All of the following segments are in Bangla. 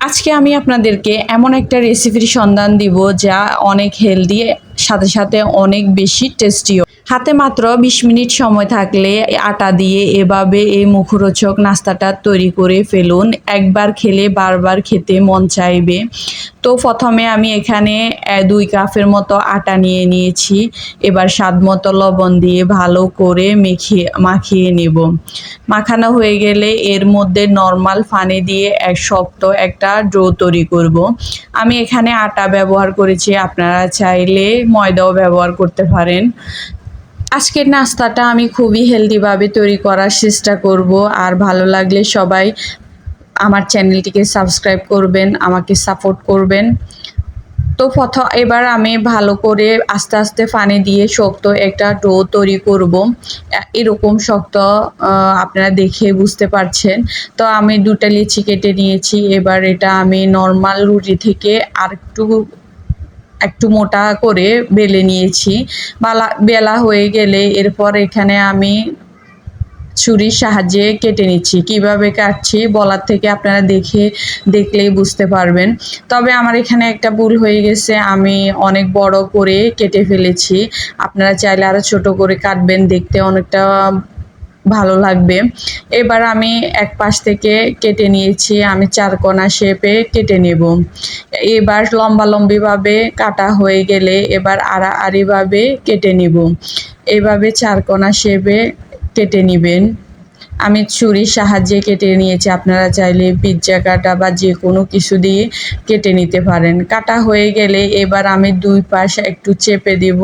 আজকে আমি আপনাদেরকে এমন একটা রেসিপির সন্ধান দিব যা অনেক হেলদি সাথে সাথে অনেক বেশি টেস্টিও হাতে মাত্র বিশ মিনিট সময় থাকলে আটা দিয়ে এভাবে এই মুখরোচক নাস্তাটা তৈরি করে ফেলুন। একবার খেলে বারবার খেতে মন চাইবে। তো প্রথমে আমি এখানে দুই কাপের মতো আটা নিয়ে নিয়েছি। এবার স্বাদ মতো লবণ দিয়ে ভালো করে মেখিয়ে মাখিয়ে নেব। মাখানো হয়ে গেলে এর মধ্যে নর্মাল পানি দিয়ে এক শক্ত একটা ড্রো তৈরি করব। আমি এখানে আটা ব্যবহার করেছি, আপনারা চাইলে ময়দাও ব্যবহার করতে পারেন। আজকের নাস্তাটা আমি খুবই হেলদিভাবে তৈরি করার চেষ্টা করব। আর ভালো লাগলে সবাই আমার চ্যানেলটিকে সাবস্ক্রাইব করবেন, আমাকে সাপোর্ট করবেন। তো প্রথম এবার আমি ভালো করে আস্তে আস্তে পানি দিয়ে শক্ত একটা ডো তৈরি করব। এরকম শক্ত আপনারা দেখে বুঝতে পারছেন। তো আমি দুটা লিচি কেটে নিয়েছি। এবার এটা আমি নর্মাল রুটি থেকে আর একটু একটু মোটা করে বেলে নিয়েছি। বালা, বেলা হয়ে গেলে এরপর এখানে আমি ছুরির সাহায্যে কেটে নিচ্ছি। কীভাবে কাটছি বলার থেকে আপনারা দেখে, দেখলেই বুঝতে পারবেন। তবে আমার এখানে একটা ভুল হয়ে গেছে। আমি অনেক বড় করে কেটে ফেলেছি। আপনারা চাইলে আরও ছোট করে কাটবেন। দেখতে অনেকটা ভালো লাগবে। এবার আমি এক পাশ থেকে কেটে নিয়েছি, আমি চার কোনা শেপে কেটে নেব। এবার লম্বা লম্বিভাবে কাটা হয়ে গেলে এবার আড়াআড়িভাবে কেটে নিব। এভাবে চার কোনা শেপে কেটে নেবেন। আমি ছুরির সাহায্যে কেটে নিয়েছি। আপনারা চাইলে পিৎজা কাটা বা যে কোনো কিছু দিয়ে কেটে নিতে পারেন। কাটা হয়ে গেলে এবার আমি দুই পাশ একটু চেপে দিব,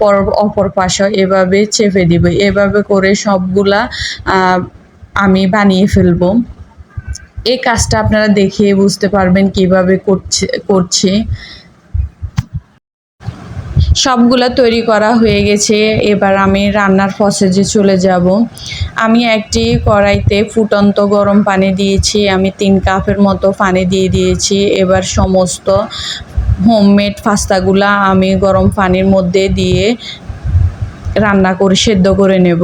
পর, অপর পাশও এভাবে চেপে দিব। এভাবে করে সবগুলা আমি বানিয়ে ফেলব। এই কাজটা আপনারা দেখে বুঝতে পারবেন কীভাবে করছে, করছি। সবগুলা তৈরি করা হয়ে গেছে। এবার আমি রান্নার প্রসেসে চলে যাব। আমি একটি কড়াইতে ফুটন্ত গরম পানি দিয়েছি। আমি তিন কাপের মতো পানি দিয়ে দিয়েছি। এবার সমস্ত হোমমেড পাস্তাগুলা আমি গরম পানির মধ্যে দিয়ে রান্না করে সেদ্ধ করে নেব।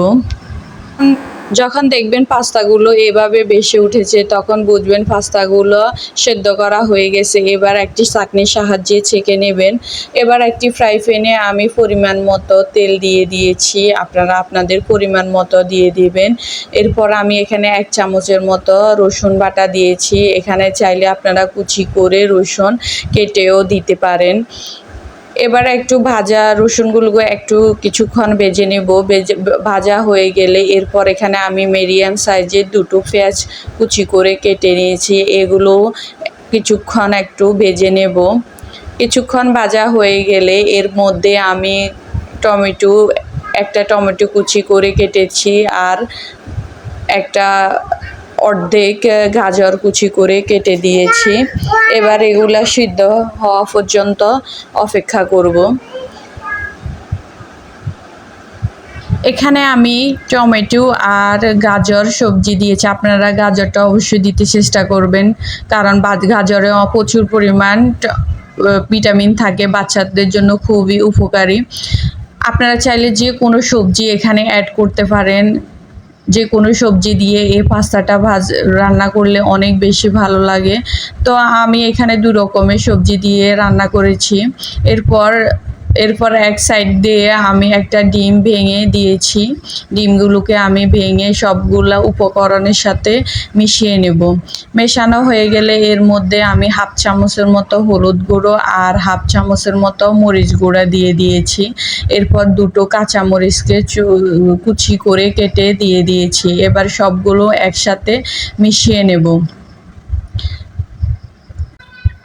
যখন দেখবেন পাস্তাগুলো এভাবে বেশি উঠেছে, তখন বুঝবেন পাস্তাগুলো সেদ্ধ করা হয়ে গেছে। এবার একটি চাকনির সাহায্যে ছেঁকে নেবেন। এবার একটি ফ্রাই প্যানে আমি পরিমাণ মতো তেল দিয়ে দিয়েছি। আপনারা আপনাদের পরিমাণ মতো দিয়ে দিবেন। এরপর আমি এখানে এক চামচের মতো রসুন বাটা দিয়েছি। এখানে চাইলে আপনারা কুচি করে রসুন কেটেও দিতে পারেন। এবার একটু ভাজা রসুনগুলো একটু কিছুক্ষণ ভেজে নেব। ভেজে, ভাজা হয়ে গেলে এরপর এখানে আমি মিডিয়াম সাইজের দুটো পেঁয়াজ কুচি করে কেটে নিয়েছি। এগুলো কিছুক্ষণ একটু ভেজে নেব। কিছুক্ষণ ভাজা হয়ে গেলে এর মধ্যে আমি টমেটো, একটা টমেটো কুচি করে কেটেছি আর একটা অর্ধেক গাজর কুচি করে কেটে দিয়েছি। এবার এগুলা সিদ্ধ হওয়া পর্যন্ত অপেক্ষা করব। এখানে আমি টমেটো আর গাজর সবজি দিয়েছি। আপনারা গাজরটা অবশ্যই দিতে চেষ্টা করবেন, কারণ বা- গাজরে প্রচুর পরিমাণ ভিটামিন থাকে, বাচ্চাদের জন্য খুবই উপকারী। আপনারা চাইলে যে কোনো সবজি এখানে অ্যাড করতে পারেন। যে কোনো সবজি দিয়ে এই পাস্তাটা ভাজ, রান্না করলে অনেক বেশি ভালো লাগে। তো আমি এখানে দু রকমের সবজি দিয়ে রান্না করেছি। এরপর এরপর এক সাইড দিয়ে আমি একটা ডিম ভেঙে দিয়েছি। ডিমগুলোকে আমি ভেঙে সবগুলা উপকরণের সাথে মিশিয়ে নেব। মেশানো হয়ে গেলে এর মধ্যে আমি হাফ চামচের মতো হলুদ গুঁড়ো আর হাফ চামচের মতো মরিচ গুঁড়া দিয়ে দিয়েছি। এরপর দুটো কাঁচামরিচকে কুচি করে কেটে দিয়ে দিয়েছি। এবার সবগুলো একসাথে মিশিয়ে নেব।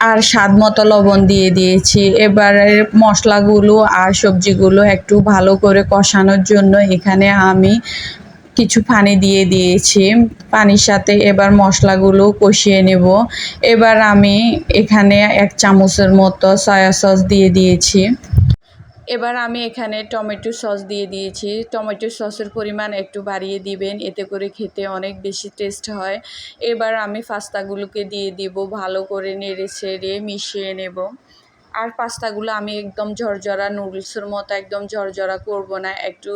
আর স্বাদ মতো লবণ দিয়ে দিয়েছি। এবারে মশলাগুলো আর সবজিগুলো একটু ভালো করে কষানোর জন্য এখানে আমি কিছু পানি দিয়ে দিয়েছি। পানির সাথে এবার মশলাগুলো কষিয়ে নেব। এবার আমি এখানে এক চামচের মতো সয়া সস দিয়ে দিয়েছি। এবার আমি এখানে টমেটো সস দিয়ে দিয়েছি। টমেটো সসের পরিমাণ একটু বাড়িয়ে দিবেন, এতে করে খেতে অনেক বেশি টেস্ট হয়। এবার আমি পাস্তাগুলোকে দিয়ে দিব, ভালো করে নেড়ে ছেড়ে মিশিয়ে নেব। আর পাস্তাগুলো আমি একদম ঝরঝরা নুডলসের মতো একদম ঝরঝরা করব না, একটু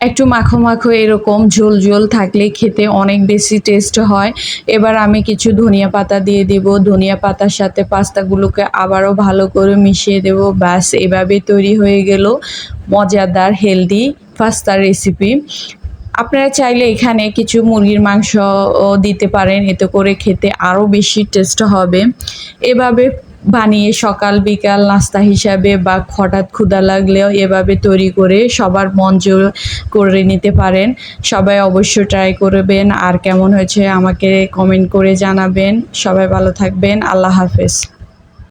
একটু মাখো মাখো এরকম ঝোল ঝোল থাকলে খেতে অনেক বেশি টেস্ট হয়। এবার আমি কিছু ধনিয়া পাতা দিয়ে দেব। ধনিয়া পাতার সাথে পাস্তাগুলোকে আবারও ভালো করে মিশিয়ে দেব। ব্যাস, এভাবে তৈরি হয়ে গেল মজাদার হেলদি পাস্তার রেসিপি আপনারা চাইলে এখানে কিছু মুরগির মাংস দিতে পারেন। এতে করে খেতে আরও বেশি টেস্ট হবে। এভাবে বানিয়ে সকাল, বিকাল নাস্তা হিসাবে বা হঠাৎ ক্ষুধা লাগলেও এভাবে তৈরি করে সবার মন করে নিতে পারেন। সবাই অবশ্যই ট্রাই করবেন। আর কেমন হয়েছে আমাকে কমেন্ট করে জানাবেন। সবাই ভালো থাকবেন। আল্লাহ হাফেজ।